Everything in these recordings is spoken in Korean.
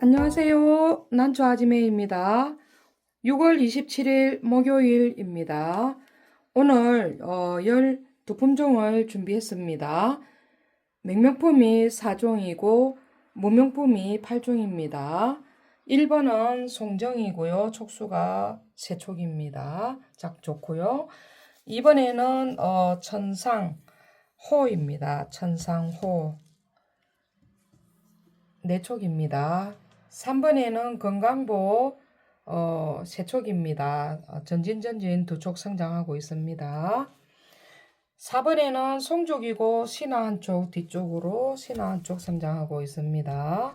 안녕하세요. 난초 아지매입니다. 6월 27일 목요일입니다. 오늘 어, 12품종을 준비했습니다. 맹명품이 4종이고 무명품이 8종입니다. 1번은 송정이고요. 촉수가 3촉입니다. 작 좋고요. 2번에는 어, 천상호입니다. 천상호. 네 촉입니다. 3번에는 건강보 어, 세 촉입니다. 어, 전진전진 두 촉 성장하고 있습니다. 4번에는 송족이고 신화 한쪽 뒤쪽으로 신화 한쪽 성장하고 있습니다.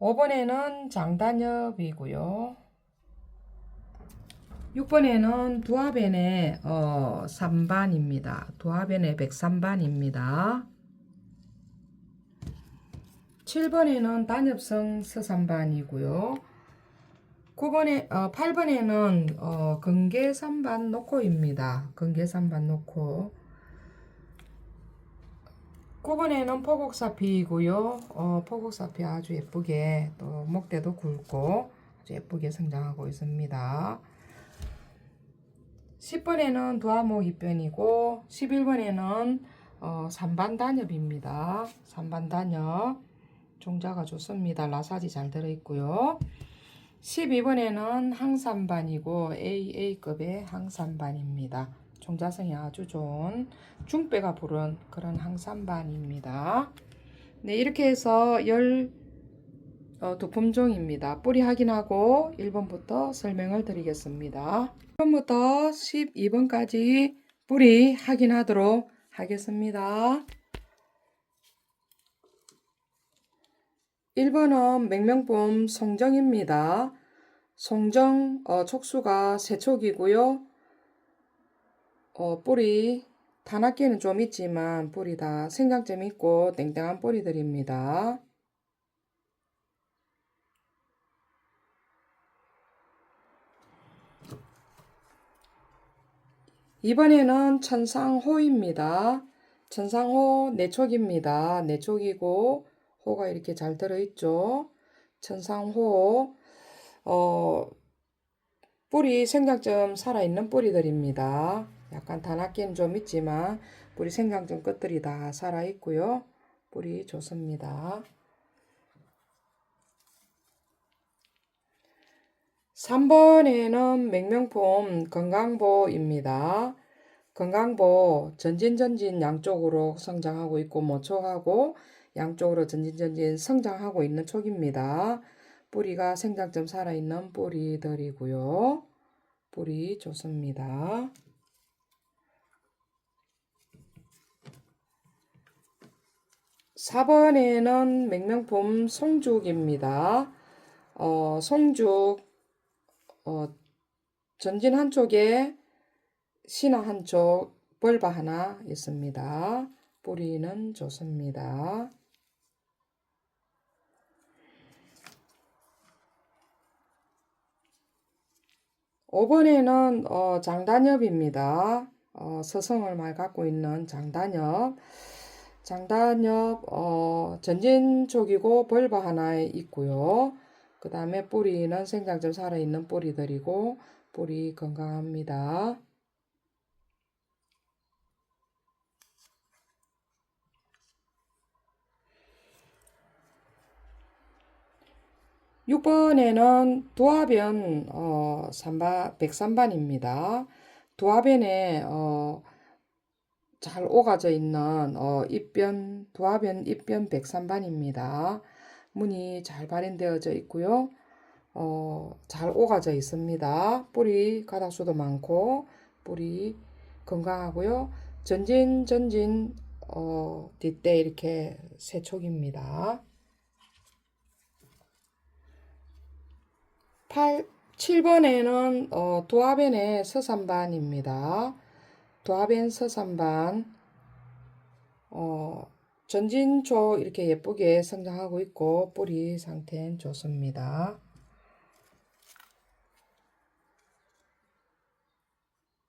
5번에는 장단엽이고요. 6번에는 두화벤의 어, 3반입니다. 두화벤의 103반입니다. 7번에는 단엽성 서산반이고요. 9번에 어, 8번에는 어, 건계산반 노코입니다. 건계산반 노코. 9번에는 포곡사피이고요. 어, 포곡사피 아주 예쁘게 또 목대도 굵고 아주 예쁘게 성장하고 있습니다. 10번에는 두화목 입변이고 11번에는 어, 산반 단엽입니다. 산반 단엽. 종자가 좋습니다. 라사지 잘 들어있고요. 12번에는 항산반이고 AA급의 항산반입니다. 종자성이 아주 좋은 중배가 부른 그런 항산반입니다. 네, 이렇게 해서 열 어, 두 품종입니다. 뿌리 확인하고 1번부터 설명을 드리겠습니다. 1번부터 12번까지 뿌리 확인하도록 하겠습니다. 1번은 맹명품 송정입니다. 송정 어, 촉수가 세촉이고요. 어, 뿌리 단학기는 좀 있지만 뿌리 다 생장점 있고 땡땡한 뿌리들입니다. 이번에는 천상호입니다. 천상호 내촉입니다. 내촉이고 호가 이렇게 잘 들어있죠. 천상호 어, 뿌리 생장점 살아있는 뿌리들입니다. 약간 단학기는 좀 있지만 뿌리 생장점 끝들이 다 살아있고요. 뿌리 좋습니다. 3번에는 맹명품 건강보입니다. 건강보 전진전진 양쪽으로 성장하고 있고 모촉하고 양쪽으로 전진전진 성장하고 있는 촉입니다. 뿌리가 생장점 살아있는 뿌리들이고요. 뿌리 좋습니다. (4번에는) 맹명품 송죽입니다. 어, 송죽 어, 전진 한쪽에 신화 한쪽 벌바 하나 있습니다. 뿌리는 좋습니다. 5번에는 어, 장단엽입니다. 어, 서성을 많이 갖고 있는 장단엽. 장단엽 어, 전진 쪽이고 벌바 하나 있고요. 그 다음에 뿌리는 생장점 살아있는 뿌리들이고 뿌리 건강합니다. 6번에는 도화변 어, 3반, 103반입니다. 도화변에 어, 잘 오가져 있는 어, 입변, 도화변 입변 103반입니다. 문이 잘 발현되어져 있고요. 어, 잘 오가져 있습니다. 뿌리 가닥수도 많고 뿌리 건강하고요. 전진 전진 어, 뒷대 이렇게 세촉입니다. 8, 7번에는 어, 도화벤의 서산반입니다. 도화벤 서산반 어, 전진초 이렇게 예쁘게 성장하고 있고 뿌리 상태는 좋습니다.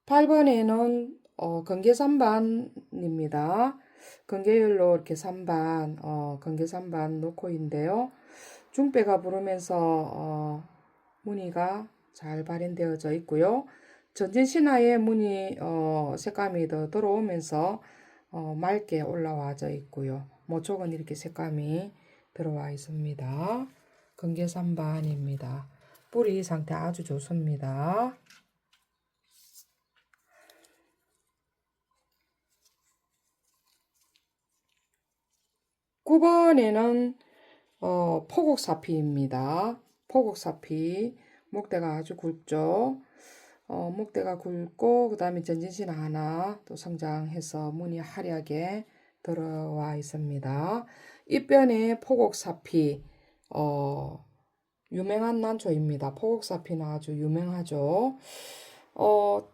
8번에는 어, 건계산반입니다. 건계열로 이렇게 3반, 어, 건계 3반 놓고 있는데요. 중배가 부르면서 어, 무늬가 잘 발현되어져 있고요. 전진 신화의 무늬 어, 색감이 더 들어오면서 어, 맑게 올라와져 있고요. 모촉은 이렇게 색감이 들어와 있습니다. 건계 3반입니다. 뿌리 상태 아주 좋습니다. 9번에는 어, 포곡사피입니다. 포곡사피 목대가 아주 굵죠. 어, 목대가 굵고 그 다음에 전진신 하나 또 성장해서 무늬 화려하게 들어와 있습니다. 입변에 포곡사피 어, 유명한 난초입니다. 포곡사피는 아주 유명하죠. 어,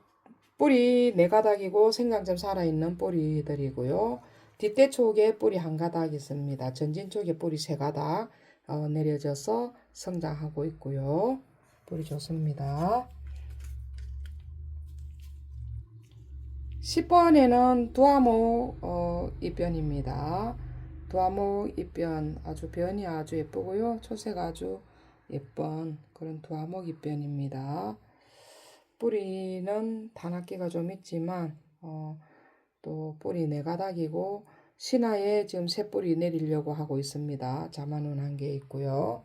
뿌리 네 가닥이고 생장점 살아있는 뿌리들이고요. 뒷대 쪽에 뿌리 한 가닥 있습니다. 전진 쪽에 뿌리 세 가닥 어, 내려져서 성장하고 있고요. 뿌리 좋습니다. 10번에는 두아모 어, 입변입니다. 두아모 입변 아주 변이 아주 예쁘고요. 초세가 아주 예쁜 그런 두아목 입변입니다. 뿌리는 단악기가 좀 있지만 어, 또 뿌리 네 가닥이고 신화에 지금 새 뿌리 내리려고 하고 있습니다. 자만운 한개 있고요.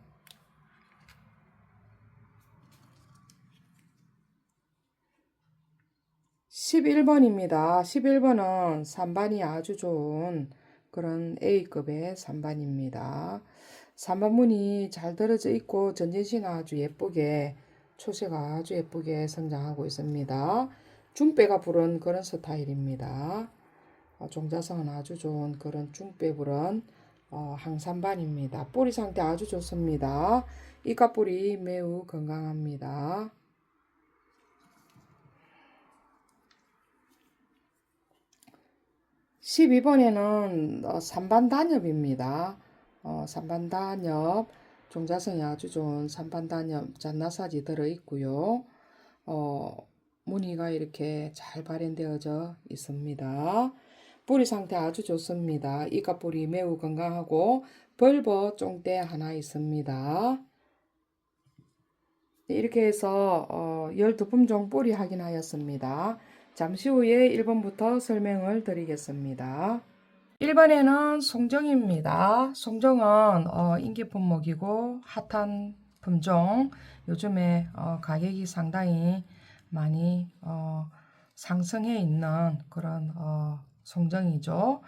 (11번입니다) (11번은) 3반이 아주 좋은 그런 A급의 3반입니다. 3반 문이 잘 들어져 있고 전진신화 아주 예쁘게 초세가 아주 예쁘게 성장하고 있습니다. 중배가 부른 그런 스타일입니다. 어, 종자성은 아주 좋은 그런 중배 부른 어, 항산반입니다. 뿌리 상태 아주 좋습니다. 이까뿌리 매우 건강합니다. 12번에는 어, 산반 단엽입니다. 어, 산반 단엽 종자성이 아주 좋은 산반 단엽 잔나사지 들어 있고요. 어, 무늬가 이렇게 잘 발현되어져 있습니다. 뿌리 상태 아주 좋습니다. 이가 뿌리 매우 건강하고 벌버 쫑대 하나 있습니다. 이렇게 해서 어, 12품종 뿌리 확인하였습니다. 잠시 후에 1번부터 설명을 드리겠습니다. 1번에는 송정입니다. 송정은 어, 인기 품목이고 핫한 품종 요즘에 어, 가격이 상당히 많이 어, 상승해 있는 그런 어, 송정이죠.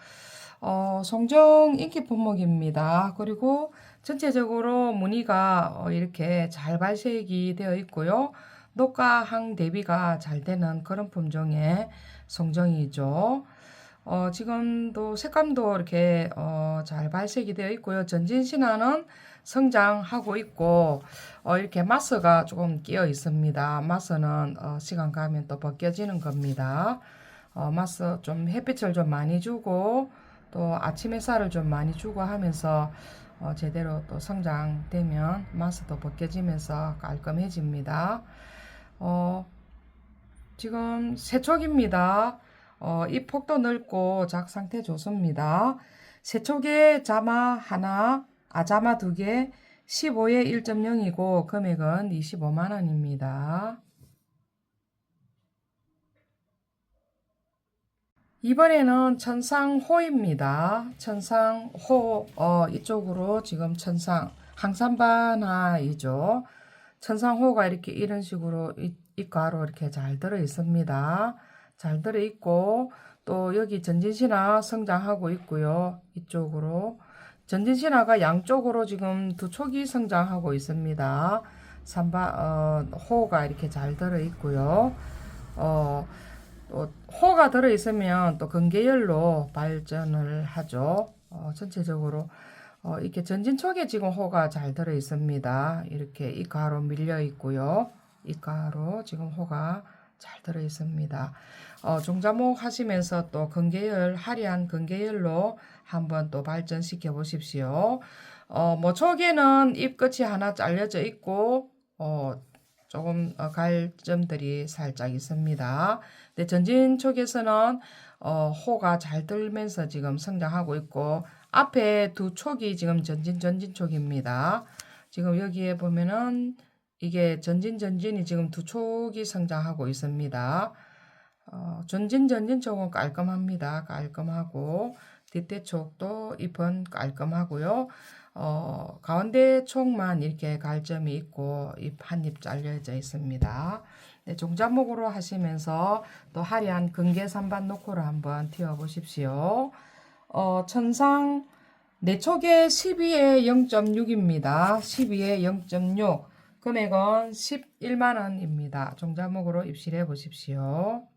어, 송정 인기 품목입니다. 그리고 전체적으로 무늬가 어, 이렇게 잘 발색이 되어 있고요. 녹과항 대비가 잘 되는 그런 품종의 송정이죠. 어, 지금도 색감도 이렇게 어, 잘 발색이 되어 있고요. 전진 신화는 성장하고 있고 어, 이렇게 마스가 조금 끼어 있습니다. 마스는 어, 시간 가면 또 벗겨지는 겁니다. 어, 마스 좀 햇빛을 좀 많이 주고 또 아침 햇살을 좀 많이 주고 하면서 어, 제대로 또 성장되면 마스도 벗겨지면서 깔끔해집니다. 어, 지금 세척입니다. 어, 이 폭도 넓고 작 상태 좋습니다. 세척에 자마 하나, 아자마 두 개, 15에 1.0이고 금액은 25만 원입니다. 이번에는 천상호입니다. 천상호 어, 이쪽으로 지금 천상 항산반화이죠. 천상호가 이렇게 이런 식으로 입가로 이렇게 잘 들어 있습니다. 잘 들어 있고 또 여기 전진신화 성장하고 있고요. 이쪽으로 전진신화가 양쪽으로 지금 두 촉이 성장하고 있습니다. 삼바 어, 호가 이렇게 잘 들어 있고요. 어, 또 호가 들어 있으면 또 근계열로 발전을 하죠. 어, 전체적으로 어, 이렇게 전진 촉에 지금 호가 잘 들어 있습니다. 이렇게 이 가로 밀려 있고요. 이 가로 지금 호가 잘 들어 있습니다. 어, 종자목 하시면서 또 근계열, 화려한 근계열로 한번 또 발전시켜 보십시오. 어, 뭐 촉에는 잎 끝이 하나 잘려져 있고, 어, 조금 어, 갈 점들이 살짝 있습니다. 근데 전진 쪽에서는 어, 호가 잘 들면서 지금 성장하고 있고 앞에 두 촉이 지금 전진 전진 촉입니다. 지금 여기에 보면은 이게 전진 전진이 지금 두 촉이 성장하고 있습니다. 어, 전진 전진 촉은 깔끔합니다. 깔끔하고 뒷대 촉도 잎은 깔끔하고요. 어, 가운데 촉만 이렇게 갈점이 있고 잎 한잎 잘려져 있습니다. 네, 종자목으로 하시면서 또 화려한 근개3반 노코를 한번 튀어 보십시오. 어, 천상 내 촉에 12에 0.6입니다. 12에 0.6 금액은 11만원입니다. 종자목으로 입실해 보십시오.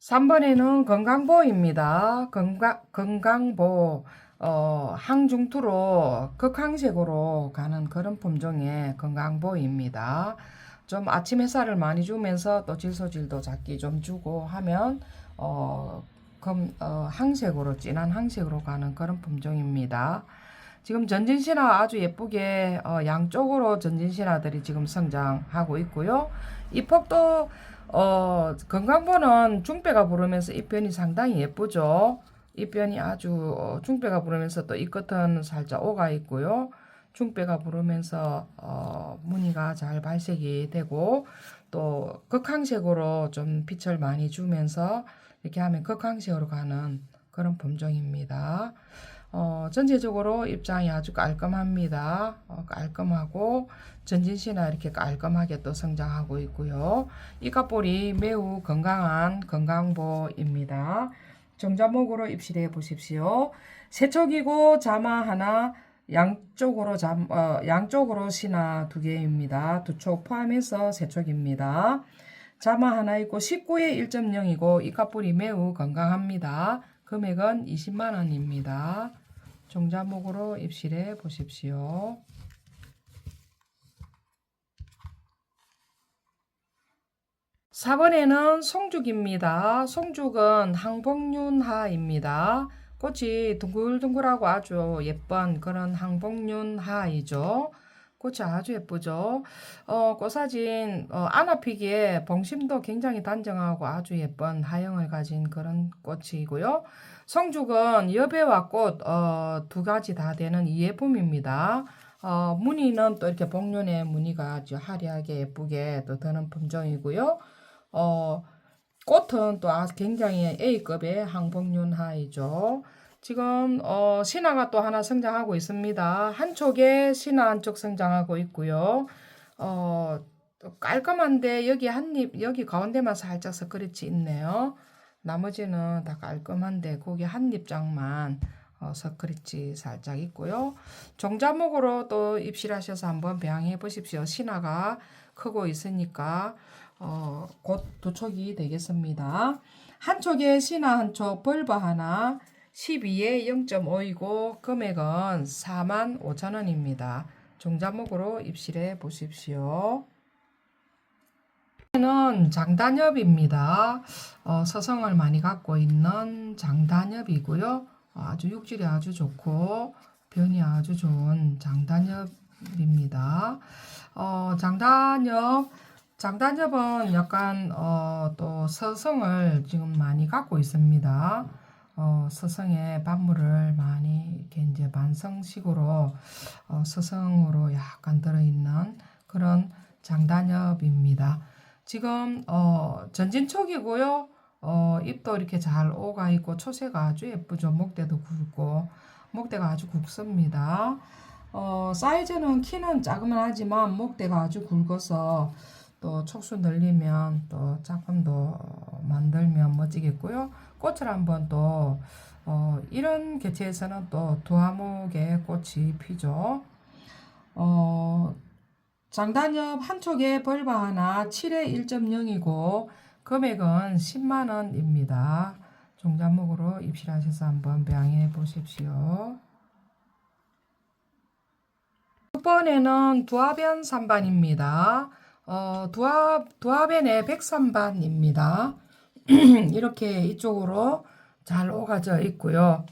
3번에는 건강보입니다. 건강, 건강보, 어, 항중투로 극항색으로 가는 그런 품종의 건강보입니다. 좀 아침 햇살을 많이 주면서 또 질소질도 작게 좀 주고 하면, 어, 검, 어, 항색으로, 진한 항색으로 가는 그런 품종입니다. 지금 전진신화 아주 예쁘게 어, 양쪽으로 전진신화들이 지금 성장하고 있고요. 이 폭도 어, 건강보는 중배가 부르면서 잎변이 상당히 예쁘죠. 잎변이 아주 어, 중배가 부르면서 또이 끝은 살짝 오가 있고요. 중배가 부르면서 어, 무늬가 잘 발색이 되고 또 극항색으로 좀 빛을 많이 주면서 이렇게 하면 극항색으로 가는 그런 품종입니다. 어, 전체적으로 입장이 아주 깔끔합니다. 어, 깔끔하고 전진시나 이렇게 깔끔하게 또 성장하고 있고요. 이까볼이 매우 건강한 건강보입니다. 정자목으로 입실해 보십시오. 세척이고 자마 하나, 양쪽으로 잠, 어, 양쪽으로 신화 두 개입니다. 두 촉 포함해서 세 촉입니다. 자마 하나 있고 19에 1.0이고 이까볼이 매우 건강합니다. 금액은 20만 원입니다. 종자목으로 입실해 보십시오. 4번에는 송죽입니다. 송죽은 항복륜하입니다. 꽃이 둥글둥글하고 아주 예쁜 그런 항복륜하이죠. 꽃이 아주 예쁘죠. 어, 꽃사진 어, 안아 피기에 봉심도 굉장히 단정하고 아주 예쁜 하영을 가진 그런 꽃이고요. 성죽은 여배와 꽃, 어, 두 가지 다 되는 이예품입니다. 어, 무늬는 또 이렇게 복륜의 무늬가 아주 화려하게 예쁘게 또 드는 품종이고요. 어, 꽃은 또 아주 굉장히 A급의 항복륜하이죠. 지금 어, 신화가 또 하나 성장하고 있습니다. 한쪽에 신화 한쪽 성장하고 있고요. 어, 깔끔한데 여기 한 입, 여기 가운데만 살짝 서크릿이 있네요. 나머지는 다 깔끔한데 거기 한 입장만 어, 서크릿이 살짝 있고요. 종자목으로 또 입실하셔서 한번 배양해 보십시오. 신화가 크고 있으니까 어, 곧 도촉이 되겠습니다. 한쪽에 신화 한쪽 벌버 하나 12에 0.5이고 금액은 4만 5천 원입니다. 종자목으로 입실해 보십시오. 는 장단엽입니다. 어, 서성을 많이 갖고 있는 장단엽이고요. 아주 육질이 아주 좋고 변이 아주 좋은 장단엽입니다. 어, 장단엽 장단엽은 약간 어, 또 서성을 지금 많이 갖고 있습니다. 어, 서성에 반물을 많이 이렇게 이제 반성식으로 어, 서성으로 약간 들어있는 그런 장단엽입니다. 지금 어, 전진촉이고요. 어, 잎도 이렇게 잘 오가 있고 초세가 아주 예쁘죠. 목대도 굵고 목대가 아주 굵습니다. 어, 사이즈는 키는 작으면 하지만 목대가 아주 굵어서 또 촉수 늘리면 또 작품도 만들면 멋지겠고요. 꽃을 한번 또 어, 이런 개체에서는 또 두화목의 꽃이 피죠. 어, 장단엽 한쪽에 벌바 하나 7에 1.0이고 금액은 10만 원입니다. 종자목으로 입실하셔서 한번 배양해 보십시오. 6번에는 두화변 3반입니다. 어, 두합, 두합변의 백삼반입니다. 이렇게 이쪽으로 잘 오가져 있고요.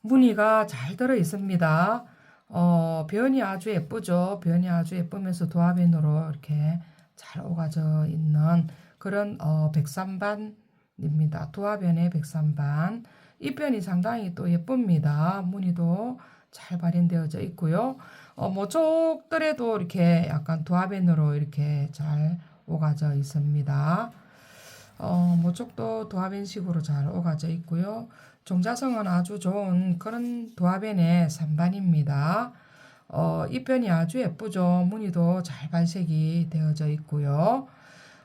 무늬가 잘 들어 있습니다. 어, 변이 아주 예쁘죠. 변이 아주 예쁘면서 도화변으로 이렇게 잘 오가져 있는 그런 어, 백삼반입니다. 두화변의 백삼반. 잎변이 상당히 또 예쁩니다. 무늬도 잘 발현되어져 있고요. 어, 모쪽들에도 이렇게 약간 두화변으로 이렇게 잘 오가져 있습니다. 어, 모쪽도 도화변식으로 잘 오가져 있고요. 종자성은 아주 좋은 그런 도화변의 산반입니다. 어, 잎변이 아주 예쁘죠. 무늬도 잘 발색이 되어져 있고요.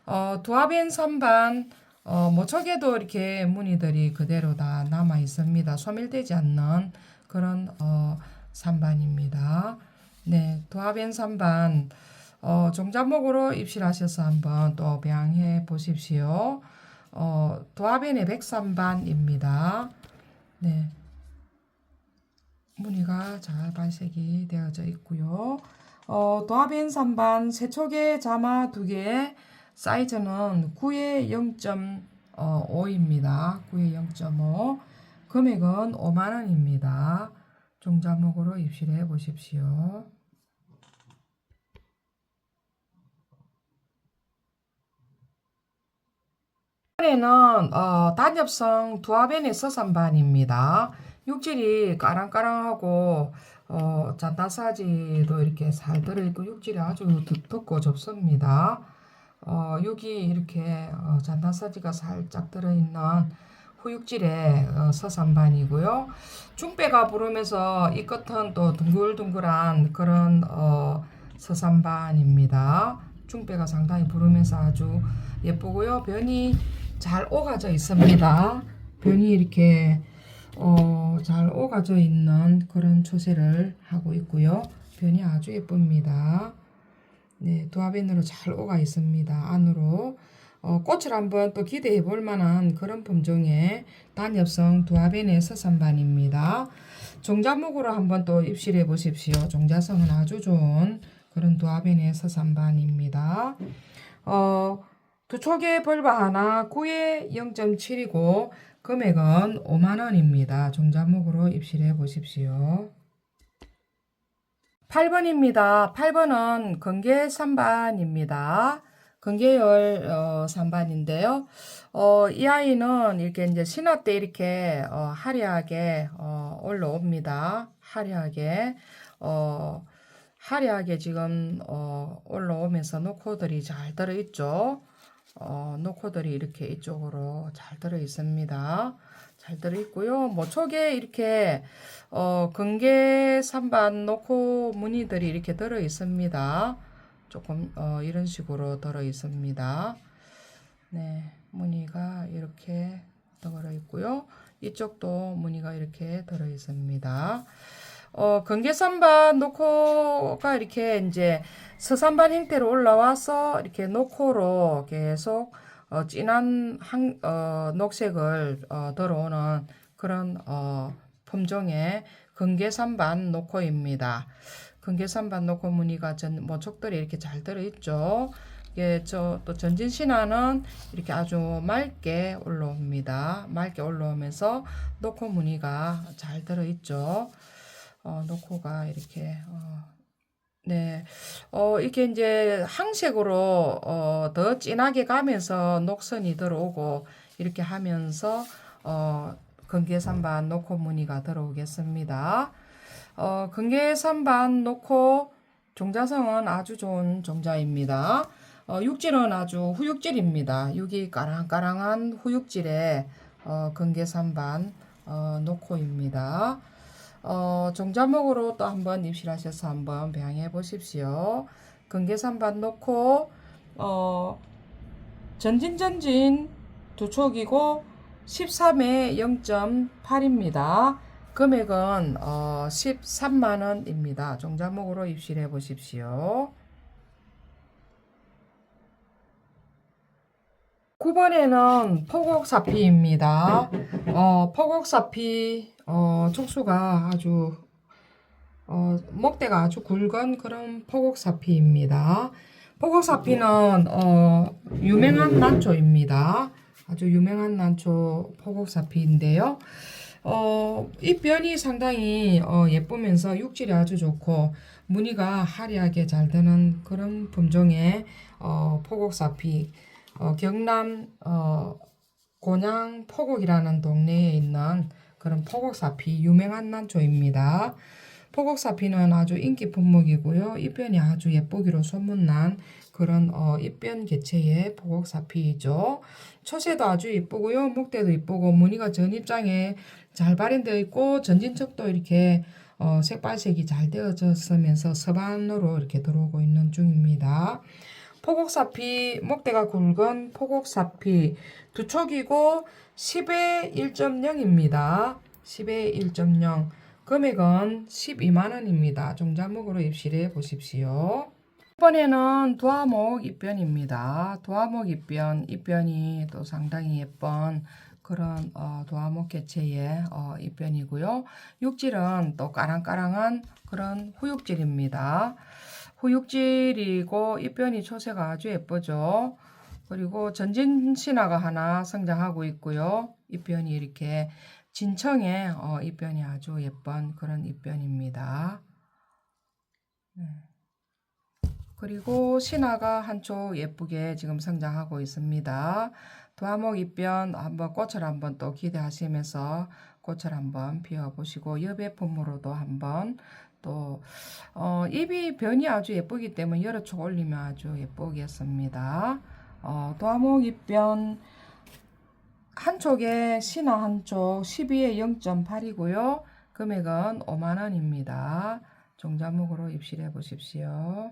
어, 도화변 산반 어, 모척에도 이렇게 무늬들이 그대로 다 남아 있습니다. 소멸되지 않는 그런 어, 산반입니다. 네, 도화변 산반 어, 종자목으로 입실하셔서 한번 또 배양해 보십시오. 어, 도화변의 백삼반입니다. 네. 무늬가 잘 발색이 되어져 있고요. 어, 도화변 삼반 세촉의 자마 두 개의 사이즈는 9의 0.5입니다. 9의 0.5. 금액은 5만 원입니다. 종자목으로 입실해 보십시오. 이번에는 어, 단엽성 두화변의 서산반입니다. 육질이 까랑까랑하고 어, 잔다사지도 이렇게 잘 들어있고 육질이 아주 두텁고 좁습니다. 어, 여기 이렇게 어, 잔다사지가 살짝 들어있는 후육질의 어, 서산반이고요. 중배가 부르면서 이 끝은 또 둥글둥글한 그런 어, 서산반입니다. 중배가 상당히 부르면서 아주 예쁘고요. 변이 잘 오가져 있습니다. 변이 이렇게 어, 잘 오가져 있는 그런 초세를 하고 있고요. 변이 아주 예쁩니다. 네, 도화변으로 잘 오가 있습니다. 안으로 어, 꽃을 한번 또 기대해 볼 만한 그런 품종의 단엽성 두화변의 서산반입니다. 종자목으로 한번 또 입실해 보십시오. 종자성은 아주 좋은 그런 두화변의 서산반입니다. 어, 두 촉의 벌바 하나 9에 0.7이고 금액은 5만원입니다. 종자목으로 입실해 보십시오. 8번입니다. 8번은 건계 3반입니다. 건계열 어, 3반인데요. 어, 이 아이는 이렇게 이제 신화 때 이렇게 어, 화려하게 어, 올라옵니다. 화려하게 어, 화려하게 지금 어, 올라오면서 노코들이 잘 들어 있죠. 어, 노코들이 이렇게 이쪽으로 잘 들어 있습니다. 잘 들어 있고요. 모촉에 이렇게 어, 건개 산반 노코 무늬들이 이렇게 들어 있습니다. 조금 어, 이런 식으로 들어 있습니다. 네, 무늬가 이렇게 들어 있고요. 이쪽도 무늬가 이렇게 들어 있습니다. 어, 건개산반 노코가 이렇게 이제 서산반 형태로 올라와서 이렇게 노코로 계속 어, 진한 한, 어, 녹색을 어, 들어오는 그런 어, 품종의 건개산반 노코입니다. 건개산반 노코 무늬가 전 모촉들이 이렇게 잘 들어있죠. 예, 저 또 전진 신화는 이렇게 아주 맑게 올라옵니다. 맑게 올라오면서 노코 무늬가 잘 들어있죠. 어, 노코가 이렇게 어, 네, 어, 이렇게 이제 항색으로 어, 더 진하게 가면서 녹선이 들어오고 이렇게 하면서 어, 건계산반 노코 무늬가 들어오겠습니다. 어, 건계산반 노코 종자성은 아주 좋은 종자입니다. 어, 육질은 아주 후육질입니다. 육이 까랑까랑한 후육질의 어, 건계산반 어, 노코입니다. 어, 종자목으로 또 한번 입실하셔서 한번 배양해 보십시오. 근계산반 놓고 어, 전진전진 두 촉이고 13에 0.8입니다. 금액은 어, 13만원입니다. 종자목으로 입실해 보십시오. 9번에는 포곡사피입니다. 어, 포곡사피 어, 촉수가 아주 어, 목대가 아주 굵은 그런 포곡사피입니다. 포곡사피는 어, 유명한 난초입니다. 아주 유명한 난초 포곡사피인데요. 어, 이 변이 상당히 어, 예쁘면서 육질이 아주 좋고 무늬가 화려하게 잘 되는 그런 품종의 어, 포곡사피 어, 경남 어, 곤양 포곡이라는 동네에 있는 그런 포곡사피 유명한 난초입니다. 포곡사피는 아주 인기 품목이고요. 잎변이 아주 예쁘기로 소문난 그런 어, 잎변 개체의 포곡사피이죠. 초세도 아주 이쁘고요. 목대도 이쁘고 무늬가 전 입장에 잘 발현되어 있고 전진척도 이렇게 어, 색발색이 잘 되어졌으면서 서반으로 이렇게 들어오고 있는 중입니다. 포곡사피 목대가 굵은 포곡사피 두 촉이고 10에 1.0입니다. 10에 1.0 금액은 12만 원입니다. 종자목으로 입실해 보십시오. 이번에는 두화목 입변입니다. 두화목 입변, 입변이 또 상당히 예쁜 그런 어, 두화목 개체의 어, 입변이고요. 육질은 또 까랑까랑한 그런 후육질입니다. 후육질이고 입변이 초세가 아주 예쁘죠. 그리고 전진 신화가 하나 성장하고 있고요. 입변이 이렇게 진청의 어, 입변이 아주 예쁜 그런 입변입니다. 네. 그리고 신화가 한쪽 예쁘게 지금 성장하고 있습니다. 도화목 입변 한번 꽃을 한번 또 기대하시면서 꽃을 한번 피워보시고 여배품으로도 한번 또 어, 잎이 변이 아주 예쁘기 때문에 여러 촉 올리면 아주 예쁘겠습니다. 어, 도화목 잎변 한쪽에 신화 한쪽 12에 0.8이고요. 금액은 5만원입니다. 종자목으로 입실해 보십시오.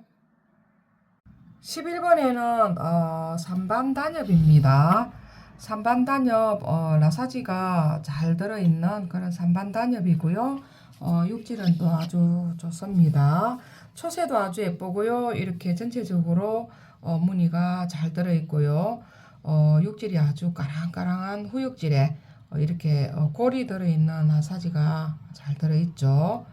11번에는 어, 3반 단엽입니다. 3반 단엽 어, 라사지가 잘 들어있는 그런 3반 단엽이고요. 어, 육질은 또 아주 좋습니다. 초세도 아주 예쁘고요. 이렇게 전체적으로 어, 무늬가 잘 들어있고요. 어, 육질이 아주 까랑까랑한 후육질에 어, 이렇게 어, 골이 들어있는 라사지가 잘 들어있죠.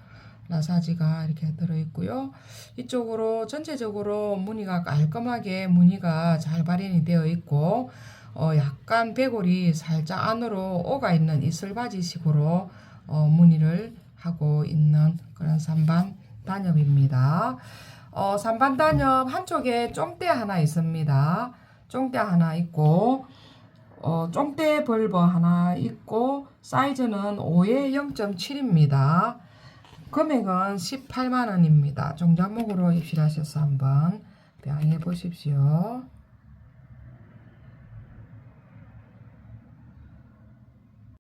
나사지가 이렇게 들어있고요. 이쪽으로 전체적으로 무늬가 깔끔하게 무늬가 잘 발현이 되어 있고 어, 약간 배골이 살짝 안으로 오가 있는 이슬바지식으로 어, 무늬를 하고 있는 그런 산반 단엽입니다. 어, 산반 단엽 한쪽에 쫑대 하나 있습니다. 쫑대 하나 있고 어, 쫑대 벌버 하나 있고 사이즈는 5에 0.7입니다. 금액은 18만 원입니다. 종자목으로 입실하셔서 한번 배양해 보십시오.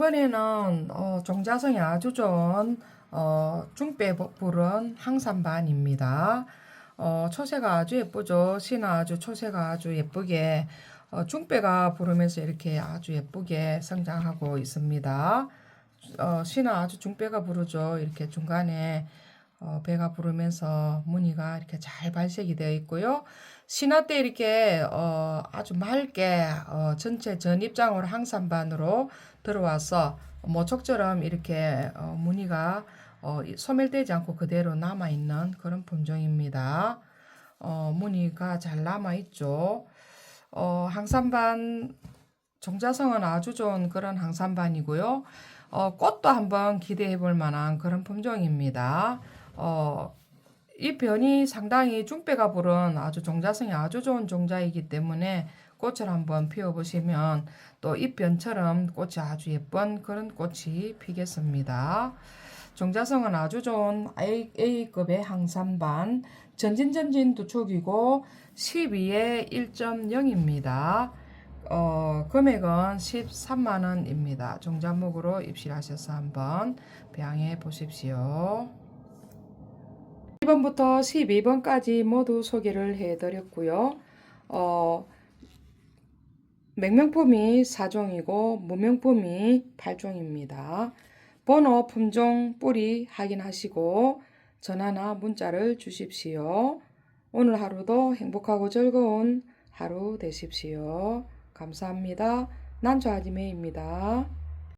이번에는 어, 종자성이 아주 좋은 어, 중배 복불은 항산반입니다. 어, 초세가 아주 예쁘죠. 신화 아주 초세가 아주 예쁘게 어, 중배가 부르면서 이렇게 아주 예쁘게 성장하고 있습니다. 어, 신화 아주 중배가 부르죠. 이렇게 중간에 어, 배가 부르면서 무늬가 이렇게 잘 발색이 되어 있고요. 신화 때 이렇게 어, 아주 맑게 어, 전체 전 입장으로 항산반으로 들어와서 모촉처럼 이렇게 어, 무늬가 어, 소멸되지 않고 그대로 남아 있는 그런 품종입니다. 어, 무늬가 잘 남아 있죠. 어, 항산반 종자성은 아주 좋은 그런 항산반이고요. 어, 꽃도 한번 기대해 볼 만한 그런 품종입니다. 어, 이 변이 상당히 중배가 부른 아주 종자성이 아주 좋은 종자이기 때문에 꽃을 한번 피워보시면 또 잎변처럼 꽃이 아주 예쁜 그런 꽃이 피겠습니다. 종자성은 아주 좋은 A급의 항산반 전진전진 두 촉이고 12에 1.0입니다. 어, 금액은 13만 원입니다. 종자목으로 입실하셔서 한번 배양해 보십시오. 1번부터 12번까지 모두 소개를 해드렸고요. 어, 맹명품이 4종이고 무명품이 8종입니다. 번호, 품종, 뿌리 확인하시고 전화나 문자를 주십시오. 오늘 하루도 행복하고 즐거운 하루 되십시오. 감사합니다. 난초아지매입니다.